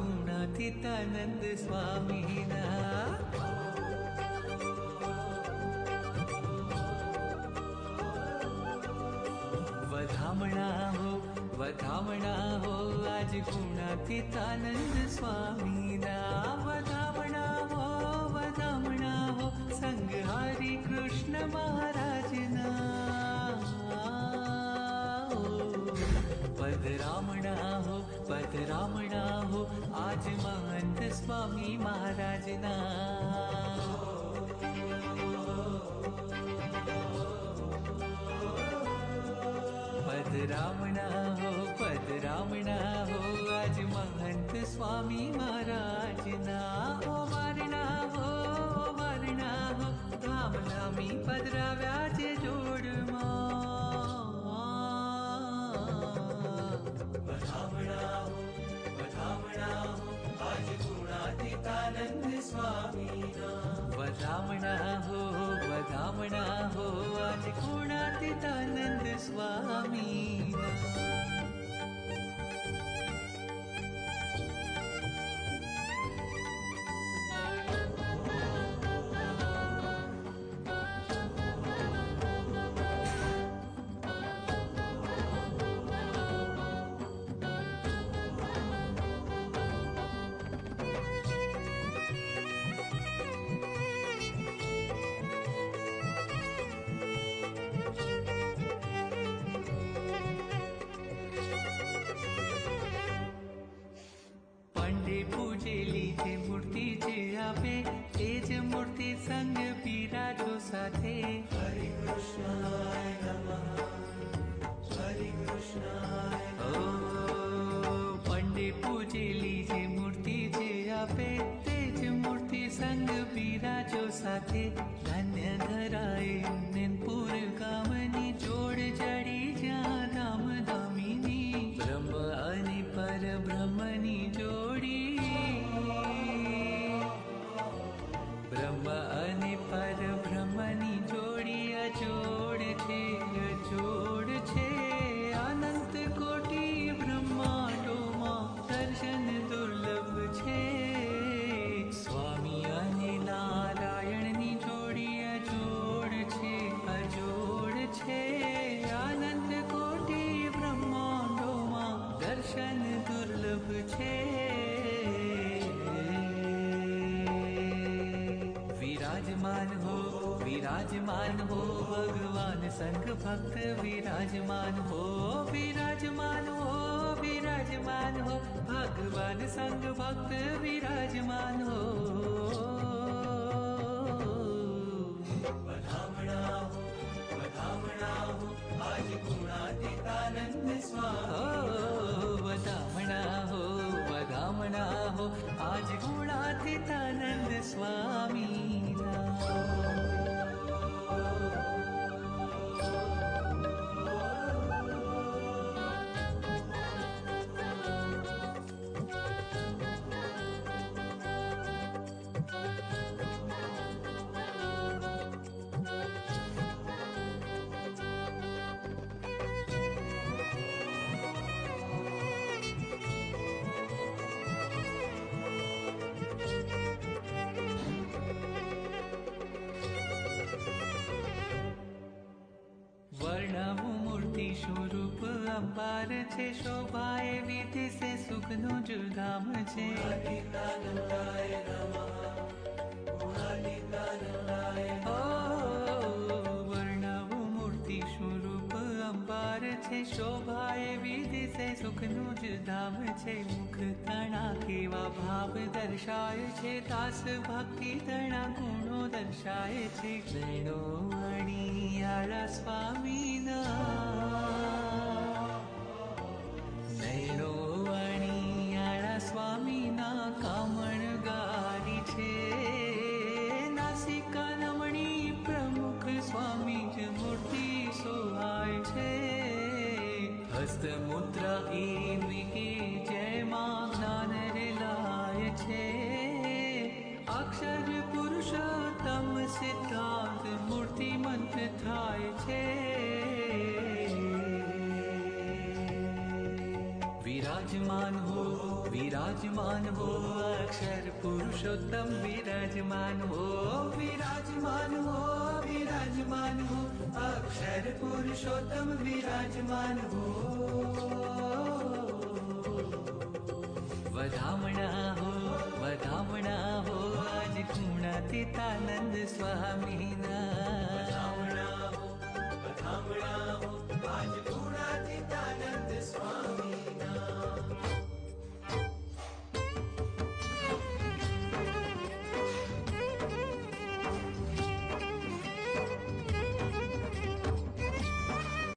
पुनन्द स्वामिना वधामणा हो वधामणा हो आज पुणतिनन्द स्वामिना वधामणा हो वधामणा हो हरे कृष्ण महाराज। पदरामणा हो पदरामणा हो आज महंत स्वामी महाराज महाराजना। पदरामणा हो पदरामणा हो आज महंत स्वामी महाराज ना हो मरना हो मरना हो धाम धामी पदराव्याचे जोड कुणातितानन्द्रस्वामी हो विराजमान हो भगवान संग भक्त विराजमान हो विराजमान हो विराजमान हो भगवान भगवान् भक्त विराजमान हो। વર્ણવું મૂર્તિ સ્વરૂપ અંબાર છે શોભાએ વિધિ સે સુખનું જ ધામ છે ઓ, વર્ણવું મૂર્તિ સ્વરૂપ અંબાર છે શોભાએ વિધિ मुखनुज धाम छे मुख तणा केवा भाव दर्शाय छे दास भक्ति तणा गुणो दर्शाय छे। गणो दर्शयसु दर्शय नैणो विराजमान हो विराजमान हो अक्षर पुरुषोत्तम विराजमान हो विराजमान हो विराजमान हो अक्षर पुरुषोत्तम विराजमान हो। वधामणा हो वधामणा बदामणा होणतितानन्द स्वामी।